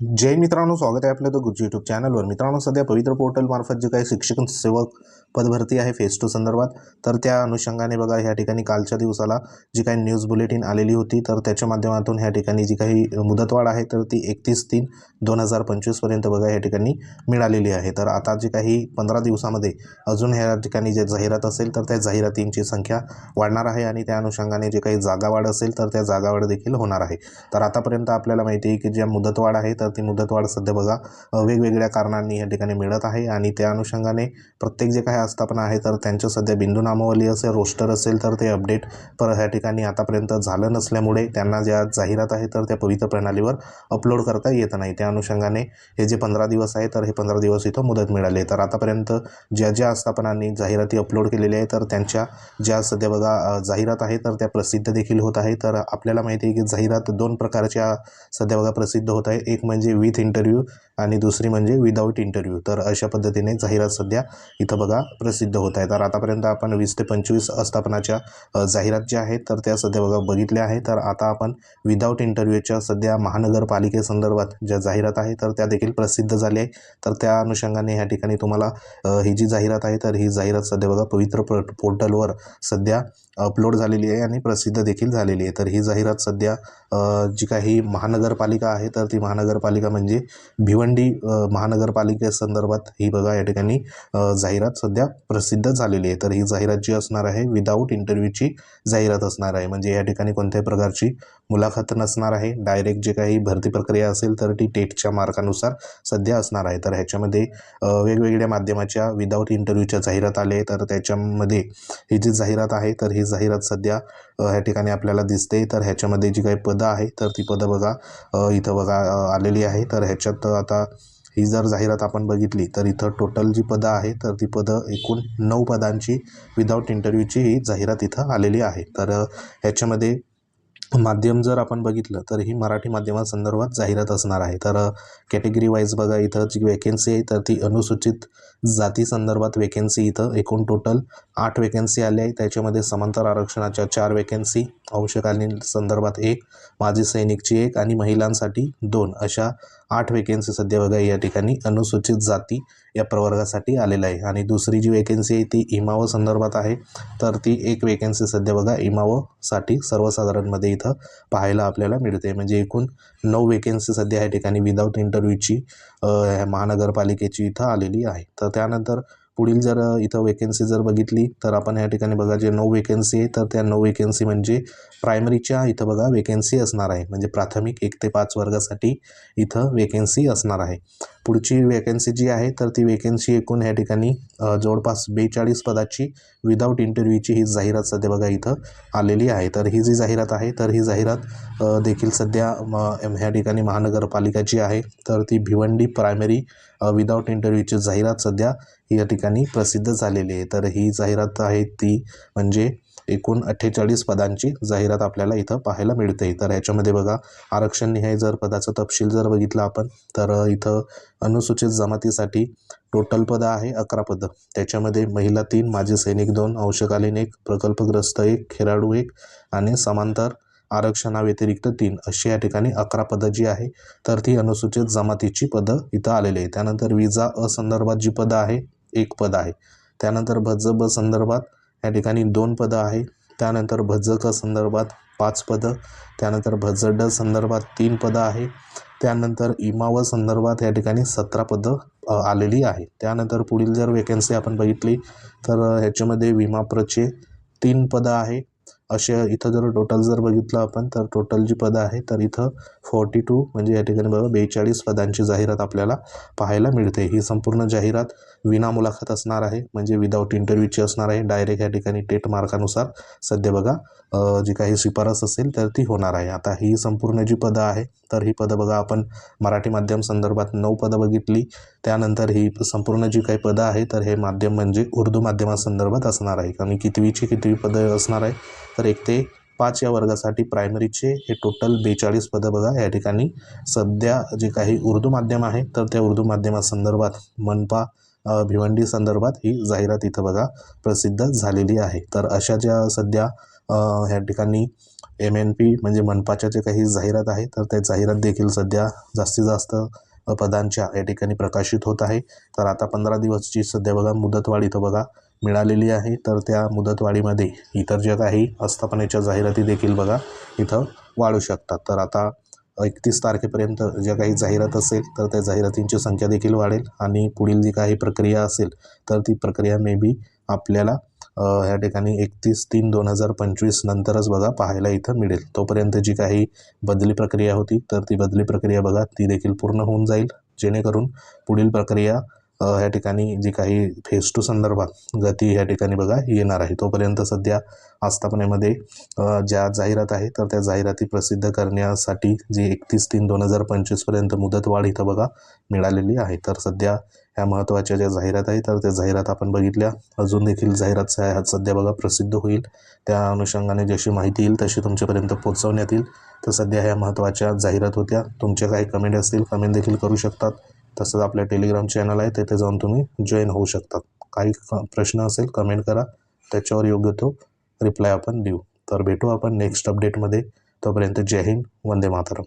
जय मित्रांनो स्वागत आहे आपल्या तो गुरुजी यूट्यूब चॅनलवर मित्रांनो सध्या पवित्र पोर्टलमार्फत जे काही शिक्षक सेवक पदभरती आहे फेस टू संदर्भात तर त्या अनुषंगाने बघा ह्या ठिकाणी कालच्या दिवसाला जी काही न्यूज बुलेटिन आलेली होती तर त्याच्या माध्यमातून ह्या ठिकाणी जी काही मुदतवाढ आहे तर ती एकतीस तीन दोन हजार पंचवीसपर्यंत बघा या ठिकाणी मिळालेली आहे. तर आता जी काही पंधरा दिवसामध्ये अजून ह्या ठिकाणी जे जाहिरात असेल तर त्या जाहिरातींची संख्या वाढणार आहे आणि त्या अनुषंगाने जे काही जागावाढ असेल तर त्या जागावाढ देखील होणार आहे. तर आतापर्यंत आपल्याला माहिती आहे की ज्या मुदतवाढ आहे तर ती मुदतवाढ सध्या बघा वेगवेगळ्या कारणांनी या ठिकाणी मिळत आहे आणि त्या अनुषंगाने प्रत्येक जे काही आस्थापना आहे तर त्यांचं सध्या बिंदू नामावली असेल रोस्टर असेल तर ते अपडेट पर ह्या ठिकाणी आतापर्यंत झालं नसल्यामुळे त्यांना ज्या जाहिरात आहे तर त्या पवित्र प्रणालीवर अपलोड करता येत नाही. त्या अनुषंगाने हे जे पंधरा दिवस आहे तर हे पंधरा दिवस इथं मुदत मिळाली आहे. तर आतापर्यंत ज्या ज्या आस्थापनांनी जाहिराती अपलोड केलेल्या आहे तर त्यांच्या ज्या सध्या बघा जाहिरात आहे तर त्या प्रसिद्ध देखील होत आहे. तर आपल्याला माहिती आहे की जाहिरात दोन प्रकारच्या सध्या बघा प्रसिद्ध होत आहे. एक म्हणजे म्हणजे विथ इंटरव्ह्यू आणि दुसरी म्हणजे विदाऊट इंटरव्ह्यू तर अशा पद्धतीने जाहिरात सध्या इथं बघा प्रसिद्ध होत आहे. तर आतापर्यंत आपण वीस ते पंचवीस आस्थापनाच्या जाहिरात ज्या आहेत तर त्या सध्या बघा बघितल्या आहे तर आता आपण विदाऊट इंटरव्ह्यूच्या सध्या महानगरपालिकेसंदर्भात ज्या जाहिरात आहे तर त्या देखील प्रसिद्ध झाल्या आहे. तर त्या अनुषंगाने ह्या ठिकाणी तुम्हाला ही जी जाहिरात आहे तर ही जाहिरात सध्या बघा पवित्र पोर्टलवर सध्या अपलोड झालेली आहे आणि प्रसिद्ध देखील झालेली आहे. तर ही जाहिरात सध्या जी काही महानगरपालिका आहे तर ती महानगरपालिका म्हणजे भिवंडी महानगरपालिकेसंदर्भात ही बघा या ठिकाणी जाहिरात सध्या प्रसिद्ध झालेली आहे. तर ही जाहिरात जी असणार आहे विदाऊट इंटरव्ह्यूची जाहिरात असणार आहे. म्हणजे या ठिकाणी कोणत्याही प्रकारची मुलाखत नसणार आहे. डायरेक्ट जे काही भरती प्रक्रिया असेल तर ती टेटच्या मार्कानुसार सध्या असणार आहे. तर ह्याच्यामध्ये वेगवेगळ्या माध्यमाच्या विदाऊट इंटरव्ह्यूच्या जाहिरात आले तर त्याच्यामध्ये ही जी जाहिरात आहे तर ही जाहिरात सध्या ह्या ठिकाणी आपल्याला दिसते. तर ह्याच्यामध्ये जी काही पदं आहे तर ती पदं बघा इथं बघा आलेली आहे. तर ह्याच्यात आता ही जर जाहिरात आपण बघितली तर इथं टोटल जी पदं आहे तर ती पदं एकूण नऊ पदांची विदाऊट इंटरव्ह्यूची ही जाहिरात इथं आलेली आहे. तर ह्याच्यामध्ये माध्यम जर आपण बघितलं तर ही मराठी माध्यमासंदर्भात जाहिरात असणार आहे. तर कॅटेगरी वाईज बघा इथं जी वेकेन्सी आहे तर ती अनुसूचित जाती संदर्भात वेकेन्सी इथं एकूण टोटल आठ वेकेन्सी आल्या आहे त्याच्यामध्ये समांतर आरक्षणाच्या चार वेकेन्सी अंशकालीन संदर्भात एक माजी सैनिकची एक आणि महिलांसाठी दोन अशा आठ वेकेन्सी सध्या बघा या ठिकाणी अनुसूचित जाती या प्रवर्गासाठी आलेलं आहे. आणि दुसरी जी वेकेन्सी आहे ती इमाव संदर्भात आहे. तर ती एक वेकेन्सी सध्या बघा इमावसाठी सर्वसाधारणमध्ये इथं पाहायला आपल्याला मिळते. म्हणजे एकूण नऊ वेकेन्सी सध्या या ठिकाणी विदाऊट इंटरव्ह्यूची महानगरपालिकेची इथं आलेली आहे. तर त्यानंतर पुढील जर इथं वेकेन्सी जर बघितली तर आपण या ठिकाणी बघा जे नऊ वेकेन्सी आहे तर त्या नऊ वेकेन्सी म्हणजे प्रायमरीच्या इथं बघा वेकेन्सी असणार आहे. म्हणजे प्राथमिक एक ते पाच वर्गासाठी इथं वेकेन्सी असणार आहे. पुढची वेकेन्सी जी आहे तर ती वेकेन्सी एकूण या ठिकाणी जवळपास बेचाळीस पदाची विदाऊट इंटरव्ह्यूची ही जाहिरात सध्या बघा इथं आलेली आहे. तर ही जी जाहिरात आहे तर ही जाहिरात देखील सध्या म ह्या ठिकाणी महानगरपालिकाची आहे तर ती भिवंडी प्रायमरी विदाऊट इंटरव्ह्यूची जाहिरात सध्या या ठिकाणी प्रसिद्ध झालेली आहे. तर ही जाहिरात आहे ती म्हणजे एकूण अठ्ठेचाळीस पदांची जाहिरात आपल्याला इथं पाहायला मिळते. तर ह्याच्यामध्ये बघा आरक्षण निहाय जर पदाचा तपशील जर बघितला आपण तर इथं अनुसूचित जमातीसाठी टोटल पदं आहे अकरा पदं. त्याच्यामध्ये महिला तीन माजी सैनिक दोन अंशकालीन एक प्रकल्पग्रस्त एक खेळाडू एक आणि समांतर आरक्षणाव्यतिरिक्त तीन अशी या ठिकाणी अकरा पदं जी आहे तर ती अनुसूचित जमातीची पदं इथं आलेली आहे त्यानंतर विजा असंदर्भात जी पदं आहे एक पद आहे. त्यानंतर भज ब संदर्भात या ठिकाणी दोन पदं आहे त्यानंतर भज्जक संदर्भात पाच पदं त्यानंतर भज्जड संदर्भात तीन पदं आहे त्यानंतर इमाव संदर्भात या ठिकाणी सतरा पदं आलेली आहे त्यानंतर पुढील जर वेकेन्सी आपण बघितली तर ह्याच्यामध्ये विमाप्रचे तीन पदं आहे असे इथं जर टोटल जर बघितलं आपण तर टोटल जी पदं आहे तर इथं फोर्टी टू म्हणजे या ठिकाणी बघा बेचाळीस पदांची जाहिरात आपल्याला पाहायला मिळते. ही संपूर्ण जाहिरात विना मुलाखत असणार आहे म्हणजे विदाऊट इंटरव्ह्यूची असणार आहे. डायरेक्ट या ठिकाणी टेट मार्कानुसार सध्या बघा जी काही शिफारस असेल तर ती होणार आहे. आता ही संपूर्ण जी पदं आहे तर ही पदं बघा आपण मराठी माध्यम संदर्भात नऊ पदं बघितली. त्यानंतर ही संपूर्ण जी काही पदं आहे तर हे माध्यम म्हणजे उर्दू माध्यमासंदर्भात असणार आहे. आणि कितवीची कितवी पदं असणार आहे तर एक ते पाच या वर्गासाठी प्रायमरीचे हे टोटल बेचाळीस पदं बघा या ठिकाणी सध्या जे काही उर्दू माध्यम आहे तर त्या उर्दू माध्यमासंदर्भात मनपा भिवंडी संदर्भात ही जाहिरात इथं बघा प्रसिद्ध झालेली आहे. तर अशा ज्या सध्या ह्या ठिकाणी एम एन पी म्हणजे मनपाच्या जे काही जाहिरात आहे तर त्या जाहिरात देखील सध्या जास्तीत जास्त पदांच्या या ठिकाणी प्रकाशित होत आहे. तर आता पंधरा दिवसची सध्या बघा मुदतवाढ इथं बघा मिळालेली आहे. तर त्या मुदतवाढीमध्ये इतर ज्या काही आस्थापनेच्या जाहिराती देखील बघा इथं वाढू शकतात. तर आता एकतीस तारखेपर्यंत ज्या काही जाहिरात असेल तर त्या जाहिरातींची संख्या देखील वाढेल आणि पुढील जी काही प्रक्रिया असेल तर ती प्रक्रिया मे बी आपल्याला ह्या ठिकाणी एकतीस तीन दोन हजार पंचवीस नंतरच बघा पाहायला इथं मिळेल. तोपर्यंत जी काही बदली प्रक्रिया होती तर ती बदली प्रक्रिया बघा ती देखील पूर्ण होऊन जाईल. जेणेकरून पुढील प्रक्रिया ह्या ठिकाणी जी काही फेस टू संदर्भात गती ह्या ठिकाणी बघा येणार आहे. तोपर्यंत सध्या आस्थापनेमध्ये ज्या जाहिरात आहे तर त्या जाहिराती प्रसिद्ध करण्यासाठी जी एकतीस तीन दोन हजार पंचवीसपर्यंत मुदतवाढ इथं बघा मिळालेली आहे. तर सध्या ह्या महत्त्वाच्या ज्या जाहिरात आहे तर त्या जाहिरात आपण बघितल्या. अजून देखील जाहिरात ह्या सध्या बघा प्रसिद्ध होईल. त्या अनुषंगाने जशी माहिती येईल तशी तुमच्यापर्यंत पोहोचवण्यात येईल. तर सध्या ह्या महत्त्वाच्या जाहिरात होत्या. तुमच्या काही कमेंट असतील कमेंट देखील करू शकतात. तसंच आपल्या टेलिग्राम चॅनल आहे तिथे जाऊन तुम्ही जॉईन होऊ शकतात. काही क- प्रश्न असेल कमेंट करा. त्याच्यावर योग्य तो रिप्लाय आपण देऊ. तर भेटू आपण नेक्स्ट अपडेटमध्ये तोपर्यंत जय हिंद वंदे मातरम.